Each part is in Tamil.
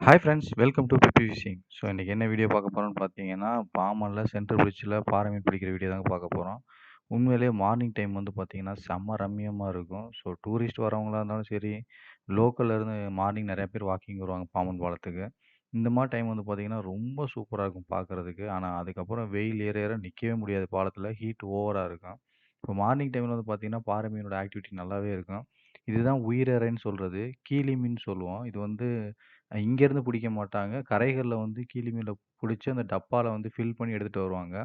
Hi friends welcome to B B fishing so இன்றைக்கி என்ன வீடியோ பார்க்க போகிறோம்னு பார்த்தீங்கன்னா பாமனில் சென்ட்ரல் பிரிட்ஜில் பாறை மீன் பிடிக்கிற வீடியோ தாங்க பார்க்க போகிறோம் உண்மையிலேயே மார்னிங் டைம் வந்து பார்த்தீங்கன்னா செம்ம ரம்மியமாக இருக்கும். ஸோ டூரிஸ்ட் வரவங்களா இருந்தாலும் சரி லோக்கல்ல இருந்து மார்னிங் நிறையா பேர் வாக்கிங் வருவாங்க பாம்பன் பாலத்துக்கு. இந்த மாதிரி டைம் வந்து பார்த்தீங்கன்னா ரொம்ப சூப்பராக இருக்கும் பார்க்குறதுக்கு. ஆனால் அதுக்கப்புறம் வெயில் ஏற ஏற நிற்கவே முடியாது பாலத்தில். ஹீட் ஓவராக இருக்கும். இப்போ மார்னிங் டைமில் வந்து பார்த்தீங்கன்னா பாறை மீனோட ஆக்டிவிட்டி நல்லாவே இருக்கும். இதுதான் உயிரறைன்னு சொல்கிறது கீழி மீன் சொல்லுவோம். இது வந்து இங்கேருந்து பிடிக்க மாட்டாங்க. கரைகளில் வந்து கீழி மீனில் பிடிச்சி அந்த டப்பாவில் வந்து ஃபில் பண்ணி எடுத்துகிட்டு வருவாங்க.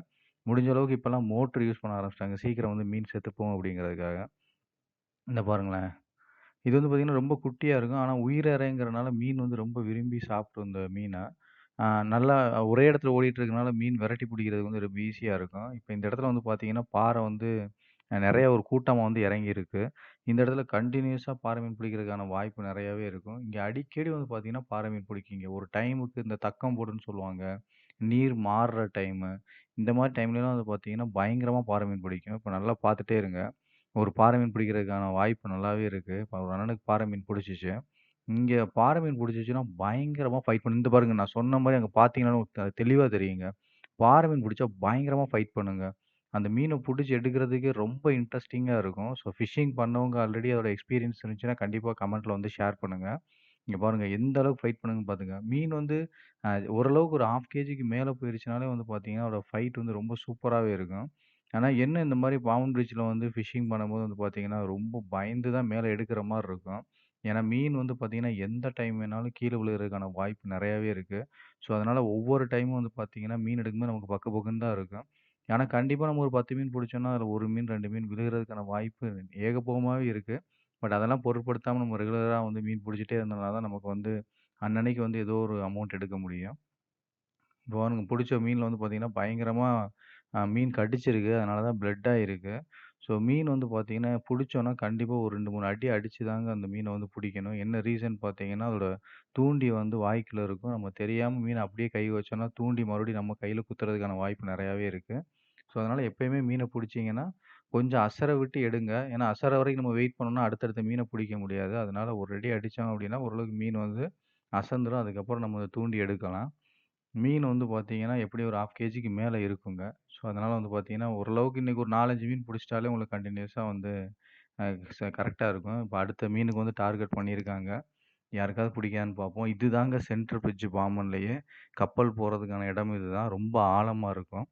முடிஞ்ச அளவுக்கு இப்போல்லாம் மோட்ரு யூஸ் பண்ண ஆரம்பிச்சிட்டாங்க. சீக்கிரம் வந்து மீன் செத்துப்போம் அப்படிங்கிறதுக்காக. இந்த பாருங்களேன். இது வந்து பார்த்திங்கன்னா ரொம்ப குட்டியாக இருக்கும். ஆனால் உயிரறைங்கிறனால மீன் வந்து ரொம்ப விரும்பி சாப்பிடும் இந்த மீனை. நல்லா ஒரே இடத்துல ஓடிட்டு இருக்கனால மீன் விரட்டி பிடிக்கிறதுக்கு வந்து ரொம்ப ஈஸியாக இருக்கும். இப்போ இந்த இடத்துல வந்து பார்த்தீங்கன்னா பாறை வந்து நிறைய ஒரு கூட்டமாக வந்து இறங்கி இருக்கு இந்த இடத்துல கண்டினியூஸாக பாறை மீன் பிடிக்கிறதுக்கான வாய்ப்பு நிறையாவே இருக்கும். இங்கே அடிக்கடி வந்து பார்த்தீங்கன்னா பாறை மீன் பிடிக்கிங்க. ஒரு டைமுக்கு இந்த தக்கம் போடுன்னு சொல்லுவாங்க. நீர் மாறுற டைமு. இந்த மாதிரி டைம்லலாம் வந்து பார்த்தீங்கன்னா பயங்கரமாக பாறை மீன் பிடிக்கும். இப்போ நல்லா பார்த்துட்டே இருங்க. ஒரு பாறை மீன் பிடிக்கிறதுக்கான வாய்ப்பு நல்லாவே இருக்குது இப்போ ஒரு அண்ணனுக்கு பாறை மீன் பிடிச்சிச்சு. இங்கே பாறை மீன் பிடிச்சிச்சுன்னா பயங்கரமாக ஃபைட் பண்ணு. இந்த பாருங்க நான் சொன்ன மாதிரி அங்கே பார்த்தீங்கன்னா தெளிவாக தெரியுங்க. பாறை மீன் பிடிச்சா பயங்கரமாக ஃபைட் பண்ணுங்க. அந்த மீனை பிடிச்சி எடுக்கிறதுக்கு ரொம்ப இன்ட்ரெஸ்டிங்காக இருக்கும். ஸோ ஃபிஷிங் பண்ணவங்க ஆல்ரெடி அதோட எக்ஸ்பீரியன்ஸ் இருந்துச்சுன்னா கண்டிப்பாக கமெண்ட்டில் வந்து ஷேர் பண்ணுங்கள் இங்கே பாருங்கள் எந்த அளவுக்கு ஃபைட் பண்ணுங்க பார்த்துங்க மீன் வந்து ஓரளவுக்கு ஒரு ஹாஃப் கேஜிக்கு மேலே போயிருச்சுனாலே வந்து பார்த்தீங்கன்னா அதோட ஃபைட் வந்து ரொம்ப சூப்பராகவே இருக்கும். ஆனால் என்ன இந்த மாதிரி பாம்பன் பிரிட்ஜில் வந்து ஃபிஷிங் பண்ணும்போது வந்து பார்த்திங்கன்னா ரொம்ப பயந்து தான் மேலே எடுக்கிற மாதிரி இருக்கும். ஏன்னா மீன் வந்து பார்த்திங்கன்னா எந்த டைம் வேணாலும் கீழே விழுகிறதுக்கான வாய்ப்பு நிறையாவே இருக்குது ஸோ அதனால் ஒவ்வொரு டைமும் வந்து பார்த்தீங்கன்னா மீன் எடுக்கும்போது நமக்கு பக்கு பக்குன்னு தான் இருக்கும். ஏன்னா கண்டிப்பாக நம்ம ஒரு பத்து மீன் பிடிச்சோன்னா அதில் ஒரு மீன் ரெண்டு மீன் விழுகிறதுக்கான வாய்ப்பு ஏகபோகமாகவே இருக்குது பட் அதெல்லாம் பொருட்படுத்தாமல் நம்ம ரெகுலராக வந்து மீன் பிடிச்சிட்டே இருந்தனால தான் நமக்கு வந்து அன்னன்னைக்கு வந்து ஏதோ ஒரு அமௌண்ட் எடுக்க முடியும். இப்போ பாருங்க பிடிச்ச மீனில் வந்து பார்த்திங்கன்னா பயங்கரமாக மீன் கடிச்சிருக்கு. அதனால தான் பிளட் இருக்குது ஸோ மீன் வந்து பார்த்தீங்கன்னா பிடிச்சோன்னா கண்டிப்பாக ஒரு ரெண்டு மூணு அடி அடித்து தாங்க அந்த மீனை வந்து பிடிக்கணும். என்ன ரீசன் பார்த்தீங்கன்னா அதோட தூண்டி வந்து வாய்க்குள்ள இருக்கும். நம்ம தெரியாமல் மீனை அப்படியே கை வச்சோன்னா தூண்டி மறுபடியும் நம்ம கையில் குத்துறதுக்கான வாய்ப்பு நிறையாவே இருக்குது ஸோ அதனால் எப்பயுமே மீனை பிடிச்சிங்கன்னா கொஞ்சம் அசர விட்டு எடுங்க. ஏன்னா அசர வரைக்கும் நம்ம வெயிட் பண்ணோம்னா அடுத்தடுத்த மீனை பிடிக்க முடியாது. அதனால ஒரு அடி அடித்தோம் அப்படின்னா ஓரளவுக்கு மீன் வந்து அசந்துரும். அதுக்கப்புறம் நம்ம தூண்டி எடுக்கலாம். மீன் வந்து பார்த்தீங்கன்னா எப்படியும் ஒரு ஹாஃப் கேஜிக்கு மேலே இருக்குங்க. ஸோ அதனால் வந்து பார்த்தீங்கன்னா ஓரளவுக்கு இன்றைக்கி ஒரு நாலஞ்சு மீன் பிடிச்சிட்டாலே உங்களுக்கு கண்டினியூஸாக வந்து கரெக்டாக இருக்கும். இப்போ அடுத்த மீனுக்கு வந்து டார்கெட் பண்ணியிருக்காங்க. யாருக்காவது பிடிக்காதுன்னு பார்ப்போம். இதுதாங்க சென்ட்ரல் பிரிட்ஜ் பாம்பன்லேயே. கப்பல் போகிறதுக்கான இடம் இதுதான் ரொம்ப ஆழமாக இருக்கும்.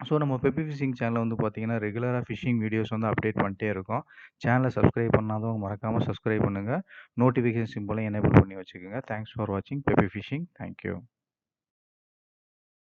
ஸோ நம்ம பெப்பி ஃபிஷிங் சேனலில் வந்து பார்த்தீங்கன்னா ரெகுலராக ஃபிஷிங் வீடியோஸ் வந்து அப்டேட் பண்ணிட்டே இருக்கோம். சேனலை சப்ஸ்கிரைப் பண்ணாதவங்க மறக்காமல் சப்ஸ்கிரைப் பண்ணுங்கள் நோட்டிஃபிகேஷன் சிம்பிளையும் எனேபிள் பண்ணி வச்சுக்கோங்க. தேங்க்ஸ் ஃபார் வாட்சிங் பெப்பி ஃபிஷிங் தேங்க்யூ